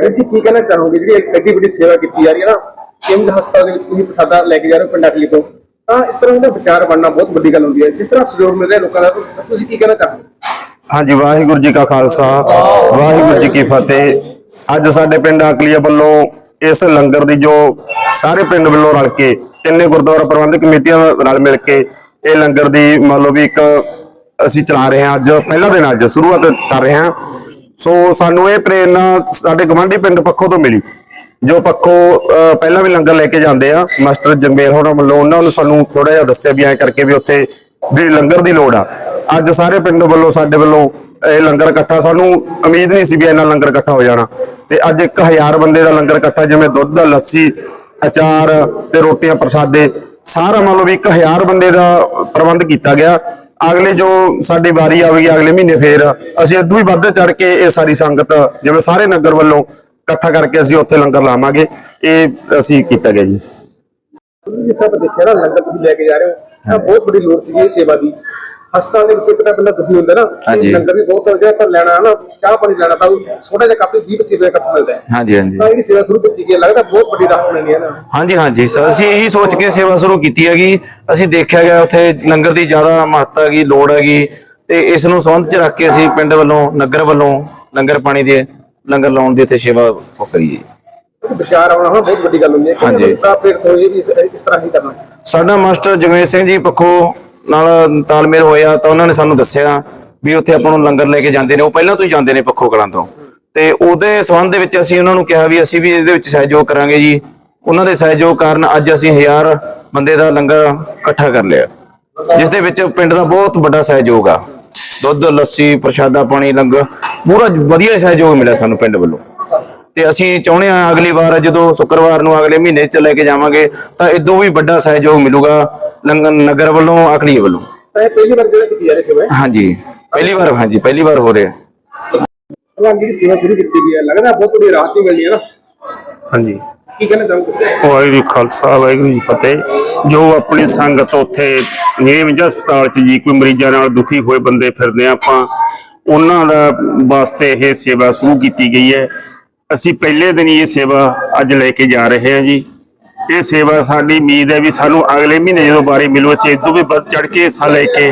ਵੀਰ ਜੀ ਕੀ ਕਹਿਣਾ ਚਾਹੋਗੇ? ਜਿਹੜੀ ਐਡੀ ਵੱਡੀ ਸੇਵਾ ਕੀਤੀ ਜਾ ਰਹੀ ਹੈ ਨਾ ਕਿੰਦ ਹਸਪਤਾਲ ਦੇ ਵਿੱਚ ਤੁਸੀਂ ਪ੍ਰਸਾਦਾ ਲੈ ਕੇ ਜਾ ਰਹੇ ਹੋ ਪਿੰਡਾਂ ਤੋਂ, ਤਾਂ ਇਸ ਤਰ੍ਹਾਂ ਦਾ ਵਿਚਾਰ ਬਣਨਾ ਬਹੁਤ ਵੱਡੀ ਗੱਲ ਹੁੰਦੀ ਹੈ। ਜਿਸ ਤਰ੍ਹਾਂ ਸਹਿਯੋਗ ਮਿਲ ਰਿਹਾ ਲੋਕਾਂ ਦਾ, ਤੁਸੀਂ ਕੀ ਕਹਿਣਾ ਚਾਹੋਗੇ? ਹਾਂਜੀ, ਵਾਹਿਗੁਰੂ ਜੀ ਕਾ ਖਾਲਸਾ, ਵਾਹਿਗੁਰੂ ਜੀ ਕੀ ਫਤਿਹ। ਅੱਜ ਸਾਡੇ ਪਿੰਡ ਆਕਲੀਆ ਵੱਲੋਂ ਇਸ ਲੰਗਰ ਦੀ ਜੋ ਸਾਰੇ ਪਿੰਡ ਵੱਲੋਂ ਰਲ ਕੇ, ਤਿੰਨੇ ਗੁਰਦੁਆਰਾ ਪ੍ਰਬੰਧਕ ਕਮੇਟੀਆਂ ਨਾਲ ਮਿਲ ਕੇ ਇਹ ਲੰਗਰ ਦੀ ਮੰਨ ਲਓ ਵੀ ਇੱਕ ਅਸੀਂ ਚਲਾ ਰਹੇ ਹਾਂ ਅੱਜ, ਪਹਿਲਾ ਦਿਨ ਅੱਜ, ਸ਼ੁਰੂਆਤ ਕਰ ਰਹੇ ਹਾਂ। ਸੋ ਸਾਨੂੰ ਇਹ ਪ੍ਰੇਰਨਾ ਸਾਡੇ ਗਵਾਂਢੀ ਪਿੰਡ ਪੱਖੋਂ ਤੋਂ ਮਿਲੀ, ਜੋ ਪੱਖੋਂ ਪਹਿਲਾਂ ਵੀ ਲੰਗਰ ਲੈ ਕੇ ਜਾਂਦੇ ਆ। ਮਾਸਟਰ ਜੰਗਮੇਲ ਹੋਰਾਂ ਵੱਲੋਂ ਉਹਨਾਂ ਨੂੰ ਸਾਨੂੰ ਥੋੜਾ ਜਿਹਾ ਦੱਸਿਆ ਵੀ ਐਂ ਕਰਕੇ ਵੀ ਉੱਥੇ ਵੀ ਲੰਗਰ ਦੀ ਲੋੜ ਆ। ਅੱਜ ਸਾਰੇ ਪਿੰਡ ਵੱਲੋਂ, ਸਾਡੇ ਵੱਲੋਂ ਇਹ ਲੰਗਰ ਇਕੱਠਾ, ਸਾਨੂੰ ਉਮੀਦ ਨਹੀਂ ਸੀ ਵੀ ਇੰਨਾ ਲੰਗਰ ਇਕੱਠਾ ਹੋ ਜਾਣਾ। ਤੇ ਅੱਜ 1000 ਬੰਦੇ ਦਾ ਲੰਗਰ ਇਕੱਠਾ, ਜਿਵੇਂ ਦੁੱਧ ਲੱਸੀ, ਅਚਾਰ ਤੇ ਰੋਟੀਆਂ ਪ੍ਰਸਾਦੇ, ਸਾਰਾ ਮੰਨ ਲਓ ਵੀ 1000 ਬੰਦੇ ਦਾ ਪ੍ਰਬੰਧ ਕੀਤਾ ਗਿਆ। ਅਗਲੇ ਜੋ ਸਾਡੀ ਵਾਰੀ ਆਵੇਗੀ ਅਗਲੇ ਮਹੀਨੇ ਫੇਰ, ਅਸੀਂ ਇਦੋਂ ਵੀ ਵੱਧ ਚੜ ਕੇ ਇਹ ਸਾਰੀ ਸੰਗਤ, ਜਿਵੇਂ ਸਾਰੇ ਨਗਰ ਵੱਲੋਂ ਇਕੱਠਾ ਕਰਕੇ ਅਸੀਂ ਉੱਥੇ ਲੰਗਰ ਲਾਵਾਂਗੇ, ਇਹ ਅਸੀਂ ਕੀਤਾ ਗਿਆ ਜੀ। ਜਿੱਥੇ ਆਪਾਂ ਦੇਖਿਆ ਨਾ ਲੰਗਰ ਤੁਸੀਂ ਲੈ ਕੇ ਜਾ ਰਹੇ ਹੋ, ਤਾਂ ਬਹੁਤ ਵੱਡੀ ਲੋੜ ਸੀਗੀ ਇਹ ਸੇਵਾ ਦੀ। ਹਸਪਤਾਲ ਦੇ ਵਿੱਚ ਇੱਕ ਤਾਂ ਬੰਦਾ ਦੁਖੀ ਹੁੰਦਾ ਨਾ ਹਾਂਜੀ। ਲੰਗਰ ਵੀ ਬਹੁਤ ਹੋ ਗਿਆ ਪਰ ਲੈਣਾ ਹੈ ਨਾ ਚਾਹ ਪਾਣੀ ਲੈਣਾ ਤਾਂ ਛੋਟਾ ਜਿਹਾ ਕੱਪ 20 25 ਰੁਪਏ ਕੱਪ ਮਿਲਦਾ ਹੈ। ਹਾਂਜੀ ਹਾਂਜੀ। ਤਾਂ ਜਿਹੜੀ ਸੇਵਾ ਸ਼ੁਰੂ ਕੀਤੀ ਗਈ ਹੈ, ਲੱਗਦਾ ਬਹੁਤ ਵੱਡੀ ਰਕਮ ਮਿਲਣੀ ਹੈ ਨਾ। ਹਾਂਜੀ ਹਾਂਜੀ ਸਰ ਅਸੀਂ ਇਹੀ ਸੋਚ ਕੇ ਸੇਵਾ ਸ਼ੁਰੂ ਕੀਤੀ ਹੈਗੀ। ਅਸੀਂ ਦੇਖਿਆ ਗਿਆ ਉੱਥੇ ਲੰਗਰ ਦੀ ਜ਼ਿਆਦਾ ਮਹੱਤਤਾ ਹੈਗੀ ਲੋੜ ਹੈਗੀ ਤੇ ਇਸ ਨੂੰ ਸੰਬੰਧ ਚ ਰੱਖ ਕੇ ਅਸੀਂ ਪਿੰਡ ਵੱਲੋਂ ਨਗਰ ਵੱਲੋਂ ਲੰਗਰ ਪਾਣੀ ਦੇ ਲੰਗਰ ਲਾਉਣ ਦੀ ਇੱਥੇ ਸੇਵਾ ਉਹ ਵਿਚਾਰ ਆਉਣਾ ਹੁਣ ਬਹੁਤ ਵੱਡੀ ਗੱਲ ਹੁੰਦੀ ਹੈ ਕਿ ਹਾਂਜੀ। ਤਾਂ ਫਿਰ ਹੋਏ ਵੀ ਇਸ ਇਸ ਤਰ੍ਹਾਂ ਹੀ ਕਰਨਾ। ਸਾਡਾ ਮਾਸਟਰ ਜਗਮੇਸ਼ ਸਿੰਘ ਜੀ ਪੱਖੋਂ ਨਾਲ ਤਾਲਮੇਲ ਹੋਇਆ ਤਾਂ ਉਹਨਾਂ ਨੇ ਸਾਨੂੰ ਦੱਸਿਆ ਵੀ ਉੱਥੇ ਆਪਾਂ ਨੂੰ ਲੰਗਰ ਲੈ ਕੇ ਜਾਂਦੇ ਨੇ, ਉਹ ਪਹਿਲਾਂ ਤੋਂ ਹੀ ਜਾਂਦੇ ਨੇ ਪੱਖੋਂ ਕਲਾਂ ਤੋਂ। ਤੇ ਉਹਦੇ ਸੰਬੰਧ ਦੇ ਵਿੱਚ ਅਸੀਂ ਉਹਨਾਂ ਨੂੰ ਕਿਹਾ ਵੀ ਅਸੀਂ ਵੀ ਇਹਦੇ ਵਿੱਚ ਸਹਿਯੋਗ ਕਰਾਂਗੇ ਜੀ। ਉਹਨਾਂ ਦੇ ਸਹਿਯੋਗ ਕਾਰਨ ਅੱਜ ਅਸੀਂ 1000 ਬੰਦੇ ਦਾ ਲੰਗਰ ਇਕੱਠਾ ਕਰ ਲਿਆ। ਜਿਸ ਦੇ ਵਿੱਚ ਪਿੰਡ ਦਾ ਬਹੁਤ ਵੱਡਾ ਸਹਿਯੋਗ ਆ। ਦੁੱਧ, ਲੱਸੀ, ਪ੍ਰਸ਼ਾਦਾ ਪਾਣੀ, ਲੰਗਰ, ਪੂਰਾ ਵਧੀਆ ਸਹਿਯੋਗ ਮਿਲਿਆ ਸਾਨੂੰ ਪਿੰਡ ਵੱਲੋਂ। ਤੇ ਅਸੀਂ ਚਾਹੁੰਦੇ ਹਾਂ ਅਗਲੀ ਵਾਰ ਜਦੋਂ ਸ਼ੁੱਕਰਵਾਰ ਨੂੰ ਅਗਲੇ ਮਹੀਨੇ ਚ ਲੈ ਕੇ ਜਾਵਾਂਗੇ ਤਾਂ ਇਦੋਂ ਵੀ ਵੱਡਾ ਸਹਿਯੋਗ ਮਿਲੂਗਾ ਨਗਰ ਵੱਲੋਂ ਅਕਲੀ ਵੱਲੋਂ। ਤਾਂ ਇਹ ਪਹਿਲੀ ਵਾਰ ਜਿਹੜਾ ਕੀਤੀ ਜਾ ਰਹੀ ਸੇਵਾ ਹਾਂਜੀ ਪਹਿਲੀ ਵਾਰ ਹਾਂਜੀ ਪਹਿਲੀ ਵਾਰ ਹੋ ਰਿਹਾ। ਭਗਵਾਨ ਜੀ ਦੀ ਸੇਵਾ ਸ਼ੁਰੂ ਕੀਤੀ ਗਈ ਹੈ। ਲੱਗਦਾ ਬਹੁਤ ਵੱਡੀ ਰਾਹਤ ਹੀ ਮਿਲਣੀ ਹੈ ਨਾ। ਹਾਂਜੀ। ਕੀ ਕਹਿਣਾ ਚਾਹੋਗੇ ਵਾਹਿਗੁਰੂ ਖਾਲਸਾ ਵਾਹਿਗੁਰੂ ਜੀ ਫਤਿਹ। ਜੋ ਆਪਣੀ ਸੰਗਤ ਉੱਥੇ ਨੀਮ ਹਸਪਤਾਲ 'ਚ ਜੀ ਕੋਈ ਮਰੀਜ਼ਾਂ ਨਾਲ ਦੁਖੀ ਹੋਏ ਬੰਦੇ ਫਿਰਦੇ ਆ ਆਪਾਂ ਉਹਨਾਂ ਦਾ ਵਾਸਤੇ ਇਹ ਸੇਵਾ ਸ਼ੁਰੂ ਕੀਤੀ ਗਈ ਹੈ। ਅਸੀਂ ਪਹਿਲੇ ਦਿਨ ਹੀ ਇਹ ਸੇਵਾ ਅੱਜ ਲੈ ਕੇ ਜਾ ਰਹੇ ਹਾਂ ਜੀ। ਇਹ ਸੇਵਾ ਸਾਡੀ ਉਮੀਦ ਹੈ ਵੀ ਸਾਨੂੰ ਅਗਲੇ ਮਹੀਨੇ ਜਦੋਂ ਵਾਰੀ ਮਿਲੂ, ਅਸੀਂ ਇਦੋਂ ਵੀ ਵੱਧ ਚੜ ਕੇ ਹਿੱਸਾ ਲੈ ਕੇ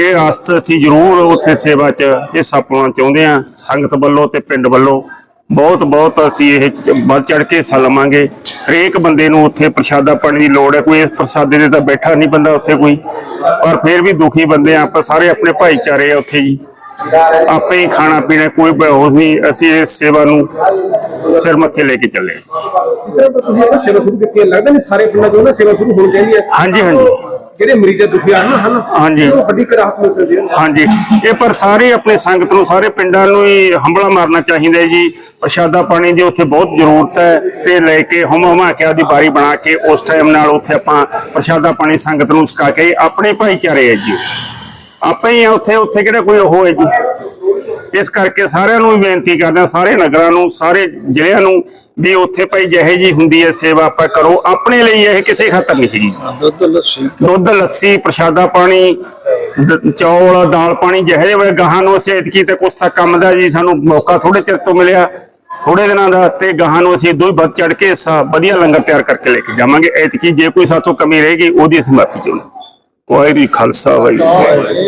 ਇਹ ਆਸਤ ਅਸੀਂ ਜ਼ਰੂਰ ਉੱਥੇ ਸੇਵਾ 'ਚ ਹਿੱਸਾ ਪਾਉਣਾ ਚਾਹੁੰਦੇ ਹਾਂ। ਸੰਗਤ ਵੱਲੋਂ ਤੇ ਪਿੰਡ ਵੱਲੋਂ ਬਹੁਤ ਬਹੁਤ ਅਸੀਂ ਇਹ ਵੱਧ ਚੜ ਕੇ ਹਿੱਸਾ ਲਵਾਂਗੇ। ਹਰੇਕ ਬੰਦੇ ਨੂੰ ਉੱਥੇ ਪ੍ਰਸ਼ਾਦਾ ਪਾਣੀ ਦੀ ਲੋੜ ਹੈ। ਕੋਈ ਇਸ ਪ੍ਰਸਾਦੇ ਦੇ ਤਾਂ ਬੈਠਾ ਨਹੀਂ ਬੰਦਾ ਉੱਥੇ ਕੋਈ। ਪਰ ਫਿਰ ਵੀ ਦੁਖੀ ਬੰਦੇ ਆ, ਆਪਾਂ ਸਾਰੇ ਆਪਣੇ ਭਾਈਚਾਰੇ ਆ ਉੱਥੇ ਜੀ। ਆਪੇ ਹੀ ਖਾਣਾ ਪੀਣਾ ਕੋਈ ਬਹਿਸ ਨਹੀਂ ਅਸੀਂ ਇਸ ਸੇਵਾ ਨੂੰ ਸਿਰ ਮੱਥੇ ਲੈ ਕੇ ਚੱਲੇ ਇਸ ਤਰ੍ਹਾਂ ਤਾਂ ਤੁਸੀਂ ਇਹ ਸੇਵਾ ਸ਼ੁਰੂ ਕੀਤੀ ਹੈ ਲੱਗਦਾ ਨਹੀਂ ਸਾਰੇ ਪਿੰਡਾਂ 'ਚ ਨਾ ਸੇਵਾ ਸ਼ੁਰੂ ਹੋਣੀ ਚਾਹੀਦੀ ਹੈ। ਹਾਂਜੀ ਹਾਂਜੀ। ਜਿਹੜੇ ਮਰੀਜ਼ ਦੁਖੀ ਹਨ ਹਨ। ਹਾਂਜੀ। ਉਹ ਵੱਡੀ ਰਾਹਤ ਮਿਲ ਸਕਦੀ ਹੈ ਹਾਂਜੀ। ਇਹ ਪਰ ਸਾਰੇ ਆਪਣੇ ਸੰਗਤ ਨੂੰ ਸਾਰੇ ਪਿੰਡਾਂ ਨੂੰ ਹੀ ਹੰਬਲਾ ਮਾਰਨਾ ਚਾਹੀਦਾ ਹੈ ਜੀ। ਪ੍ਰਸ਼ਾਦਾ ਪਾਣੀ ਦੀ ਉੱਥੇ ਬਹੁਤ ਜ਼ਰੂਰਤ ਹੈ ਤੇ ਲੈ ਕੇ ਹਮ ਹਮਾ ਕੇ ਆਪਦੀ ਬਾਰੀ ਬਣਾ ਕੇ ਉਸ ਟਾਈਮ ਨਾਲ ਉੱਥੇ ਆਪਾਂ ਪ੍ਰਸ਼ਾਦਾ ਪਾਣੀ ਸੰਗਤ ਨੂੰ ਸਕਾ ਕੇ ਆਪਣੇ ਭਾਈਚਾਰੇ ਹੈ ਜੀ। ਆਪੇ ਹੀ ਉੱਥੇ ਉੱਥੇ ਕਿਹੜਾ ਕੋਈ ਉਹ ਹੈ ਜੀ? ਇਸ ਕਰਕੇ ਸਾਰਿਆਂ ਨੂੰ ਬੇਨਤੀ ਕਰਦੇ ਹਾਂ ਸਾਰੇ ਨਗਰਾਂ ਨੂੰ ਸਾਰੇ ਜ਼ਿਲ੍ਹਿਆਂ ਨੂੰ ਵੀ ਉੱਥੇ ਭਾਈ ਜਿਹੇ ਜੀ ਹੁੰਦੀ ਹੈ ਸੇਵਾ ਆਪਾਂ ਕਰੋ। ਆਪਣੇ ਲਈ ਇਹ ਕਿਸੇ ਖਾਤਰ ਨਹੀਂ ਹੈਗੀ। ਦੁੱਧ ਲੱਸੀ। ਦੁੱਧ ਲੱਸੀ ਪ੍ਰਸ਼ਾਦਾ ਪਾਣੀ ਚੌਲ ਦਾਲ ਪਾਣੀ ਜਿਹੇ ਵੇ ਗਾਹਾਂ ਨੂੰ ਅਸੀਂ ਐਤਕੀ ਤੇ ਕੁਛ ਤਾਂ ਕੰਮ ਦਾ ਜੀ ਸਾਨੂੰ ਮੌਕਾ ਥੋੜੇ ਚਿਰ ਤੋਂ ਮਿਲਿਆ ਥੋੜੇ ਦਿਨਾਂ ਦਾ ਤੇ ਗਾਹਾਂ ਨੂੰ ਅਸੀਂ ਦੋ ਹੀ ਵੱਧ ਚੜ ਕੇ ਸ- ਵਧੀਆ ਲੰਗਰ ਤਿਆਰ ਕਰਕੇ ਲੈ ਕੇ ਜਾਵਾਂਗੇ। ਐਤਕੀ ਜੇ ਕੋਈ ਸਾਥੋਂ ਕਮੀ ਰਹੇਗੀ ਉਹਦੀ ਅਸੀਂ ਮਾਫੀ ਚਾਹੁੰਦੇ ਵਾਹਿਗੁਰੂ ਖਾਲਸਾ ਵਾਹਿਗੁਰੂ।